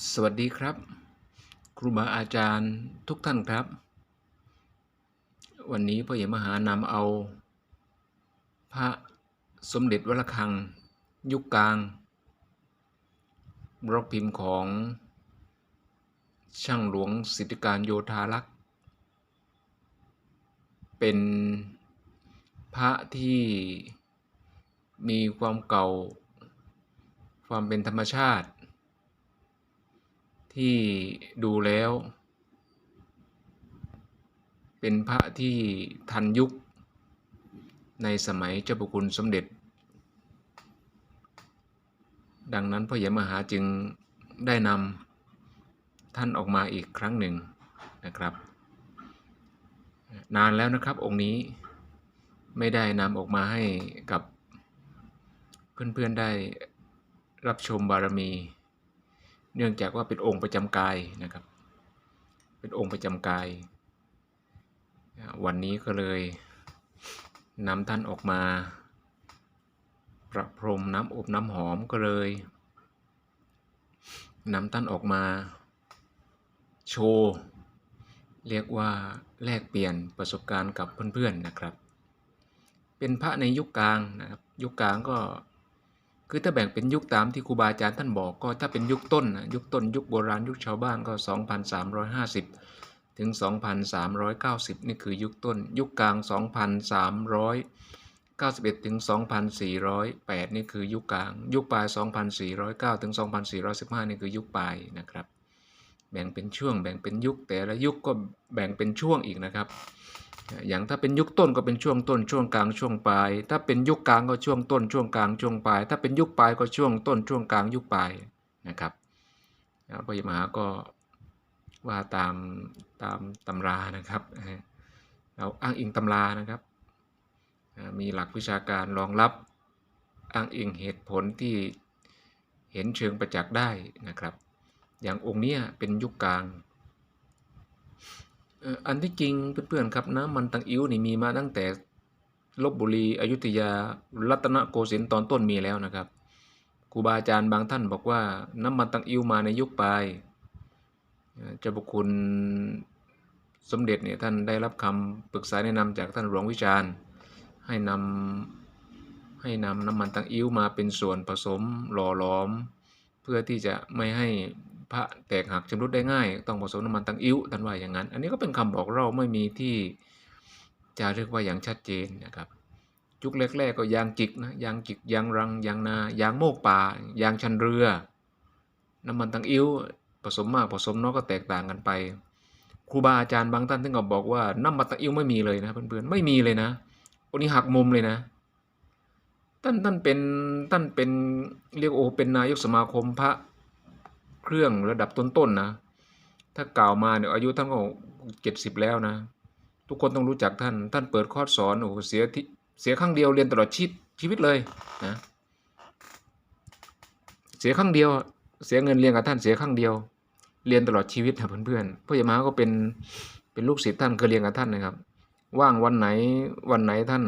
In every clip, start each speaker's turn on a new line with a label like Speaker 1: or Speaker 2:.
Speaker 1: สวัสดีครับ ครูบาอาจารย์ทุกท่านครับ วันนี้พ่อใหญ่มหานำเอา พระสมเด็จวัดระฆัง ยุคกลางบล็อกพิมพ์ของช่างหลวงสิทธิการโยธารักษ์เป็นพระที่มีความเก่า ความเป็นธรรมชาติ ที่ดูแล้ว เป็นพระที่ทันยุค ในสมัยเจ้าพระคุณสมเด็จ ดังนั้นพ่อใหญ่มหาจึงได้นำท่านออกมาอีกครั้งหนึ่งนะครับ นานแล้วนะครับองค์นี้ไม่ได้นำออกมาให้กับเพื่อนๆได้รับชมบารมี เนื่องจากว่าเป็นองค์ประจำกายนะครับ เป็นองค์ประจำกาย วันนี้ก็เลยนำท่านออกมา ประพรมน้ำอบน้ำหอมก็เลยนำท่านออกมาโชว์เรียกว่าแลกเปลี่ยนประสบการณ์กับเพื่อนๆนะครับ เป็นพระในยุคกลางนะครับ ยุคกลางก็ คือถ้าแบ่งเป็นยุคตามที่ครูบาอาจารย์ท่านบอกก็ถ้าเป็นยุคต้นนะยุคต้นยุคโบราณยุคชาวบ้านก็ 2,350 ถึง 2,390 นี่คือยุคต้น ยุคกลาง 2,391 ถึง 2,408 นี่คือยุคกลาง ยุคปลาย 2,409 ถึง 2,415 นี่คือยุคปลายนะครับ แบ่งเป็นช่วงแบ่งเป็นยุคแต่ละยุคก็แบ่งเป็นช่วงอีกนะครับ อย่างถ้าเป็นยุคต้นก็เป็นช่วงต้นช่วงกลางช่วงปลาย ถ้าเป็นยุคกลางก็ช่วงต้นช่วงกลางช่วงปลาย ถ้าเป็นยุคปลายก็ช่วงต้นช่วงกลางยุคปลายนะครับพระยมหาก็ว่าตามตามตำรานะครับเราอ้างอิงตำรานะครับ มีหลักวิชาการรองรับอ้างอิงเหตุผลที่เห็นเชิงประจักษ์ได้นะครับ อย่างองค์นี้เป็นยุคกลาง อันที่จริงเพื่อนๆครับน้ำมันตังอิ้วนี่มีมาตั้งแต่ลบบุรีอยุธยารัตนโกสินทร์ตอนต้นมีแล้วนะครับครูบาอาจารย์บางท่านบอกว่าน้ำมันตังอิ้วมาในยุคปลายเจ้าบุคุณสมเด็จเนี่ยท่านได้รับคำปรึกษาแนะนำจากท่านหลวงวิจารณ์ให้นำให้นำน้ำมันตังอิ้วมาเป็นส่วนผสมหล่อหลอม เพื่อที่จะไม่ให้ พระแตกหักชำรุดได้ง่าย ต้องผสมน้ำมันตังอิ้วท่านว่าอย่างนั้น อันนี้ก็เป็นคำบอกเราไม่มีที่จะเรียกว่าอย่างชัดเจนนะครับยุคแรกๆก็ยางจิกนะยางจิกยางรังยางนายางโมกป่ายางชันเรือ น้ำมันตังอิ้วผสมมากผสมน้อยก็แตกต่างกันไปครูบาอาจารย์บางท่านถึงกับบอกว่าน้ำมันตังอิ้วไม่มีเลยนะเพื่อนๆไม่มีเลยนะอันนี้หักมุมเลยนะท่านท่านเป็นท่านเป็นเรียกโอเป็นนายกสมาคมพระ เครื่องระดับต้นๆนนะ ถ้ากล่าวมาเนี่ยอายุท่านก็เจ็ดสิบแล้วนะ ทุกคนต้องรู้จักท่าน ท่านเปิดคอร์สสอนโอ้โหเสียที่เสียครั้งเดียวเรียนตลอดชีวิตชีวิตเลยนะเสียครั้งเดียว เสียเงินเรียนกับท่านเสียครั้งเดียว เรียนตลอดชีวิตนะเพื่อนๆพ่อใหญ่มาก็เป็นเป็นลูกศิษย์ท่านเคยเรียนกับท่านนะครับ ว่างวันไหนวันไหนท่าน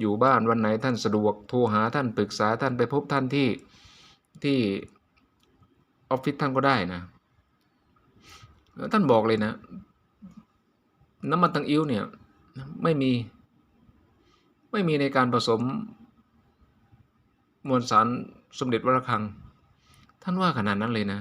Speaker 1: อยู่บ้านวันไหนท่านสะดวกโทรหาท่านปรึกษาท่านไปพบท่านที่ที่ ออฟฟิศท่านก็ได้นะท่านบอกเลยนะ น้ำมันตังอิ้วเนี่ยไม่มี ไม่มีในการผสมมวลสารสมเด็จวรคัง ท่านว่าขนาดนั้นเลยนะ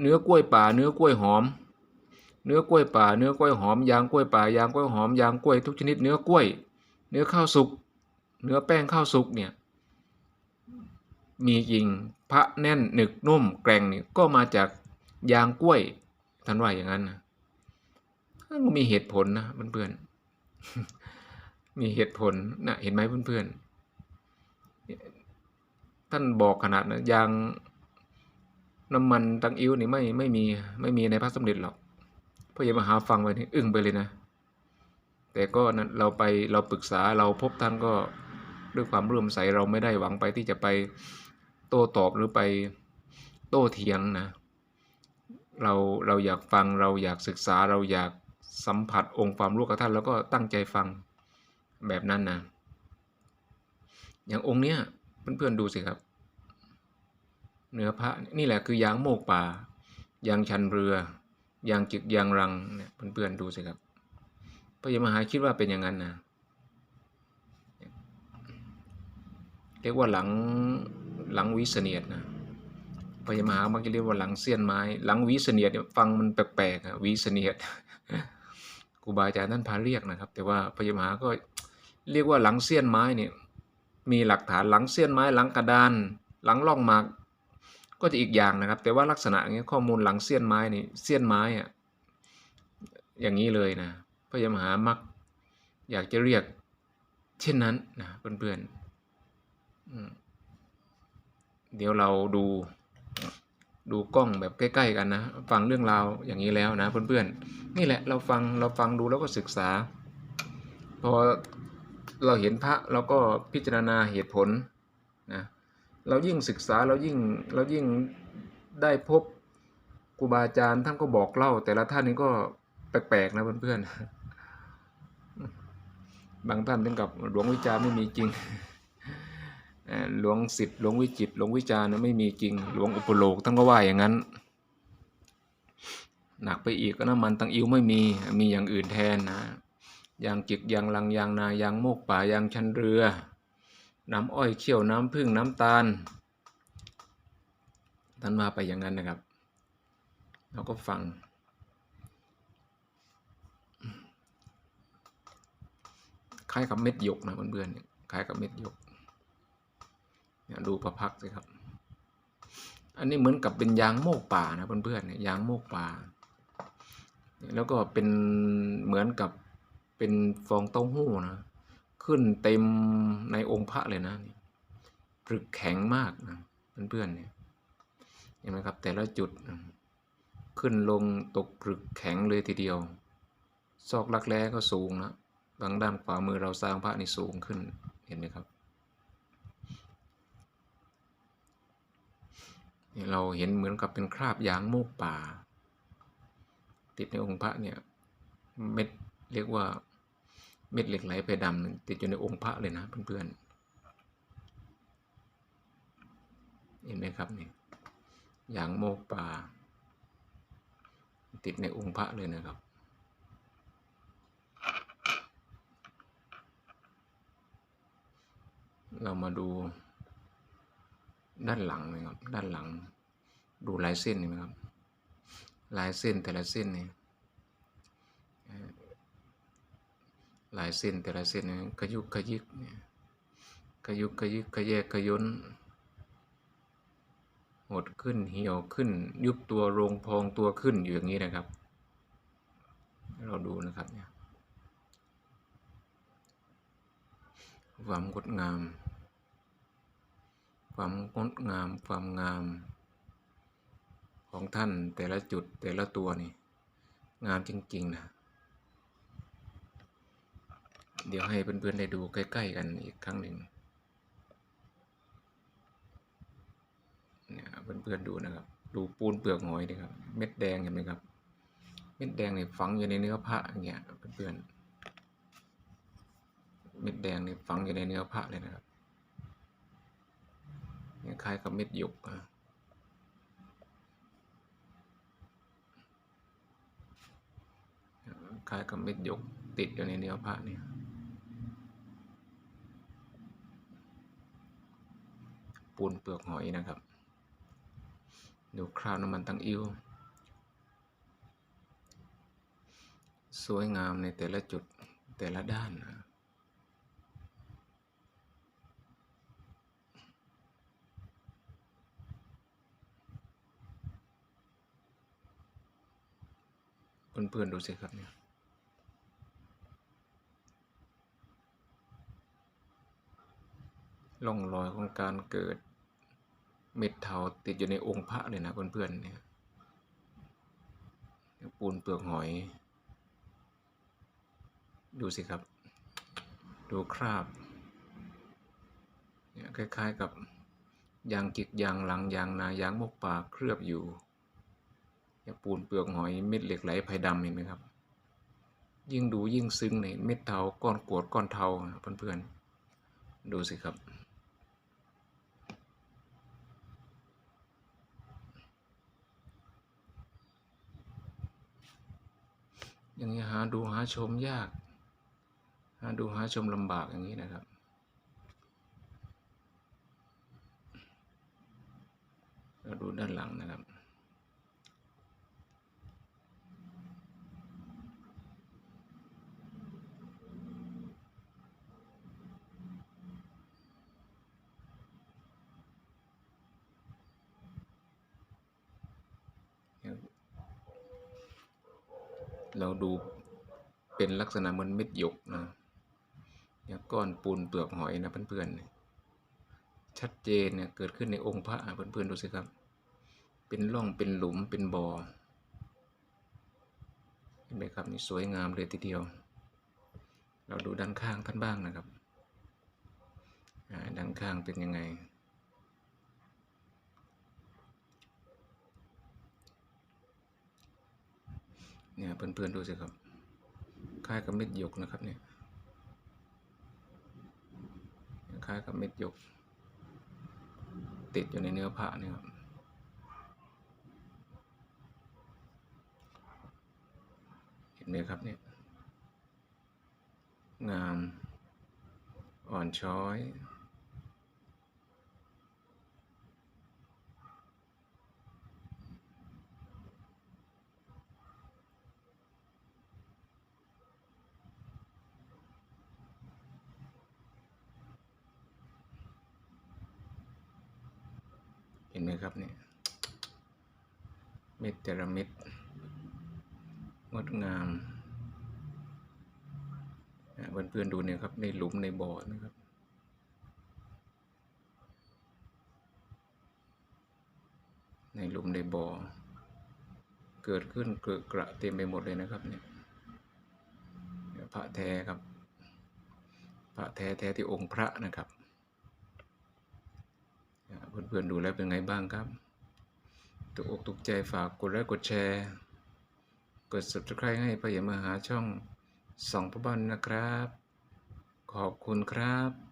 Speaker 1: เนื้อกล้วยป่า เนื้อกล้วยหอม เนื้อกล้วยป่า เนื้อกล้วยหอม ยางกล้วยป่า ยางกล้วยหอม ยางกล้วยทุกชนิด เนื้อกล้วย เนื้อข้าวสุก เนื้อแป้งข้าวสุกเนี่ย มีจริง พระแน่นหนึกนุ่มแกร่งนี่ก็มาจากยางกล้วยท่านว่าอย่างนั้นนะก็มีเหตุผลนะเพื่อนๆ มีเหตุผลนะเห็นไหมเพื่อนๆ ท่านบอกขนาดนะยางน้ำมันตังอิ้วนี่ไม่ไม่มีไม่มีในพระสมเด็จหรอกพ่อใหญ่มหาฟังไปนี่อึ้งไปเลยนะ แต่ก็นั้นเราไปเราปรึกษาเราพบท่านก็ด้วยความร่วมใสเราไม่ได้หวังไปที่จะไป โต้ตอบหรือไปโต้เถียงนะ เราเราอยากฟังเราอยากศึกษาเราอยากสัมผัสองค์ความรู้กับท่านแล้วก็ตั้งใจฟังแบบนั้นนะ อย่างองค์เนี้ยเพื่อนๆดูสิครับ เนื้อพระนี่แหละคือยางโมกป่ายางชันเรือยางจึกยางรังเนี่ยเพื่อนๆดูสิครับพระยมหาคิดว่าเป็นอย่างนั้นนะเรียกว่าหลัง หลังวิเสนียดนะพระยมหามักจะเรียกว่าหลังเสี้ยนไม้ หลังวิเสนียดเนี่ยฟังมันแปลกๆอะวิเสนียดครูบาอาจารย์ท่านพาเรียกนะครับ แต่ว่าพระยมหาก็เรียกว่าหลังเสี้ยนไม้เนี่ยมีหลักฐานหลังเสี้ยนไม้หลังกระดาน หลังล่องหมาก ก็จะอีกอย่างนะครับ แต่ว่าลักษณะอย่างเงี้ยข้อมูลหลังเสี้ยนไม้นี่เสี้ยนไม้อะอย่างนี้เลยนะพระยมหามักอยากจะเรียกเช่นนั้นนะเพื่อนๆอืม เดี๋ยวเราดูดูกล้องแบบใกล้ ๆ กันนะ ฟังเรื่องราวอย่างนี้แล้วนะเพื่อนๆนี่แหละเราฟังเราฟังดูแล้วก็ศึกษา พอเราเห็นพระเราก็พิจารณาเหตุผลนะเรายิ่งศึกษาเรายิ่งเรายิ่งได้พบครูบาอาจารย์ท่านก็บอกเล่า แต่ละท่านนี่ก็แปลกๆนะเพื่อนๆบางท่านถึงกับหลวงวิจารไม่มีจริง หลวงสิทธิ์หลวงวิจิตหลวงวิจารณ์เนี่ยไม่มีจริง หลวงอุปโลกท่านก็ว่าอย่างนั้น หนักไปอีกก็น้ำมันตังอิวไม่มีมีอย่างอื่นแทนนะยางจิกยางลังยางนายางโมกป่ายางชันเรือ น้ำอ้อยเขี้ยวน้ำผึ้งน้ำตาลท่านมาไปอย่างนั้นนะครับ เราก็ฟัง คล้ายกับเม็ดหยกนะเพื่อนๆคล้ายกับเม็ดหยก ดูประพักสิครับ อันนี้เหมือนกับเป็นยางโมกป่านะเพื่อนๆเนี่ยยางโมกป่า แล้วก็เป็นเหมือนกับเป็นฟองเต้าหู้นะ ขึ้นเต็มในองค์พระเลยนะปรึกแข็งมากนะเพื่อนๆเนี่ยเห็นไหมครับแต่ละจุด ขึ้นลงตกปรึกแข็งเลยทีเดียว ซอกลักแร้ก็สูงนะบางด้านขวามือเราสร้างพระนี่สูงขึ้นเห็นไหมครับ เราเห็นเหมือนกับเป็นคราบยางโมกป่า ติดในองค์พระเนี่ยเม็ดเรียกว่าเม็ดเหล็กไหลเพดำติดอยู่ในองค์พระเลยนะเพื่อนๆเห็นไหมครับนี่ยางโมกป่า ติดในองค์พระเลยนะครับเรามาดู ด้านหลังนะครับ ด้านหลัง ดูลายเส้นนี่ไหมครับ ลายเส้นแต่ละเส้นนี่ลายเส้นแต่ละเส้นนี่ขยุกขยิกเนี่ยขยุกขยิกขยแยกขยนหดขึ้นเหี่ยวขึ้น ยุบตัวโรงพองตัวขึ้นอยู่อย่างนี้นะครับ เราดูนะครับเนี่ยความงดงาม ความงดงามความงาม ของท่านแต่ละจุดแต่ละตัวนี่ งามจริงๆนะ เดี๋ยวให้เพื่อนๆได้ดูใกล้ ๆ กันอีกครั้งหนึ่งเนี่ยเพื่อนๆดูนะครับ ดูปูนเปลือกหอยนี่ครับ เม็ดแดงเห็นไหมครับ เม็ดแดงเนี่ยฝังอยู่ในเนื้อพระอย่างเงี้ยเพื่อนๆ เม็ดแดงเนี่ยฝังอยู่ในเนื้อพระเลยนะครับ คล้ายกับเม็ดหยกอะคล้ายกับเม็ดหยกติดอยู่ในเนื้อพระเนี่ยปูนเปลือกหอยนะครับ ดูคราวน้ำมันตังอิ้วสวยงามในแต่ละจุดแต่ละด้านนะ เพื่อนๆดูสิครับเนี่ยร่องรอยของการเกิดเม็ดเทาติดอยู่ในองค์พระเลยนะเพื่อนๆเนี่ยปูนเปลือกหอย ดูสิครับ ดูคราบเนี่ยคล้ายๆกับยางกิกยางหลังยางนายางมกป่าเคลือบอยู่ อางปูนเปลือกหอยเม็ดเหล็กไหลไผ่ดำเห็นไหมครับ ยิ่งดูยิ่งซึ้งเนยเม็ดเทาก้อนกวดก้อนเทาเพื่อนๆดูสิครับอย่างนี้หาดูหาชมยาก หาดูหาชมลำบากอย่างนี้นะครับ เราดูด้านหลังนะครับ เราดูเป็นลักษณะเหมือนเม็ดหยกนะย่างก้อนปูนเปลือกหอยนะเพื่อนๆชัดเจนเนี่ยเกิดขึ้นในองค์พระอะเพื่อนๆดูสิครับ เป็นร่องเป็นหลุมเป็นบ่อเห็นไหมครับนี่สวยงามเลยทีเดียว เราดูด้านข้างท่านบ้างนะครับด้านข้างเป็นยังไง เนี่ยเพื่อนๆดูสิครับคล้ายกับเม็ดหยกนะครับเนี่ยคล้ายกับเม็ดหยก ติดอยู่ในเนื้อผ้าเนี่ยครับเห็นไหมครับเนี่ยงามอ่อนช้อย ห็นไหมครับเนี่ยเม็ดแต่ละเม็ดงดงามเพื่อนๆดูเนี่ยครับในหลุมในบ่อนะครับในหลุมในบ่อ เกิดขึ้นเกิดกระเต็มไปหมดเลยนะครับเนี่ยพระแท้ครับ พระแท้แท้ที่องค์พระนะครับ เพื่อนๆดูแล้วเป็นไงบ้างครับถูกอกตกใจฝากกดไลค์กดแชร์ กด subscribe ให้พยามหาช่องสองพระบันนะครับ ขอบคุณครับ